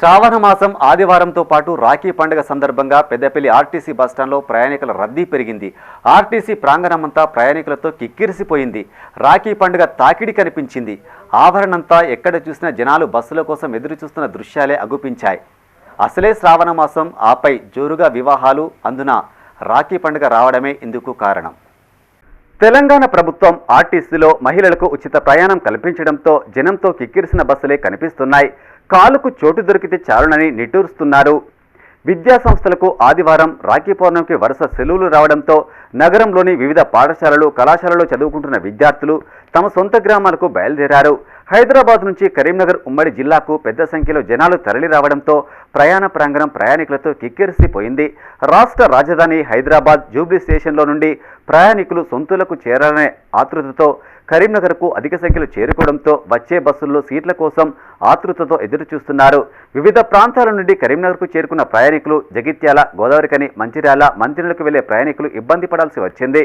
శ్రావణ మాసం ఆదివారంతో పాటు రాఖీ పండుగ సందర్భంగా పెద్దపల్లి ఆర్టీసీ బస్టాండ్లో ప్రయాణికుల రద్దీ పెరిగింది. ఆర్టీసీ ప్రాంగణమంతా ప్రయాణికులతో కిక్కిరిసిపోయింది. రాఖీ పండుగ తాకిడి కనిపించింది. ఆభరణంతా ఎక్కడ చూసినా జనాలు బస్సుల కోసం ఎదురు చూస్తున్న దృశ్యాలే అగుపించాయి. అసలే శ్రావణ మాసం ఆపై జోరుగా వివాహాలు అందున రాఖీ పండుగ రావడమే ఇందుకు కారణం. తెలంగాణ ప్రభుత్వం ఆర్టీసీలో మహిళలకు ఉచిత ప్రయాణం కల్పించడంతో జనంతో కిక్కిరిసిన బస్సులే కనిపిస్తున్నాయి. కాలుకు చోటు దొరికితే చాలునని నిట్టూరుస్తున్నారు. విద్యా సంస్థలకు ఆదివారం రాఖీ పౌర్ణమికి వరుస సెలవులు రావడంతో నగరంలోని వివిధ పాఠశాలలు కళాశాలలో చదువుకుంటున్న విద్యార్థులు తమ సొంత గ్రామాలకు బయలుదేరారు. హైదరాబాద్ నుంచి కరీంనగర్ ఉమ్మడి జిల్లాకు పెద్ద సంఖ్యలో జనాలు తరలిరావడంతో ప్రయాణ ప్రాంగణం ప్రయాణికులతో కిక్కిరిసిపోయింది. రాష్ట్ర రాజధాని హైదరాబాద్ జూబ్లీ స్టేషన్లో నుండి ప్రయాణికులు సొంతులకు చేరాలనే ఆతృతతో కరీంనగర్కు అధిక సంఖ్యలో చేరుకోవడంతో వచ్చే బస్సుల్లో సీట్ల కోసం ఆతృతతో ఎదురుచూస్తున్నారు. వివిధ ప్రాంతాల నుండి కరీంనగర్కు చేరుకున్న ప్రయాణికులు జగిత్యాల గోదావరికని మంచిర్యాల మంత్రిలకు వెళ్ళే ప్రయాణికులు ఇబ్బంది పడాల్సి వచ్చింది.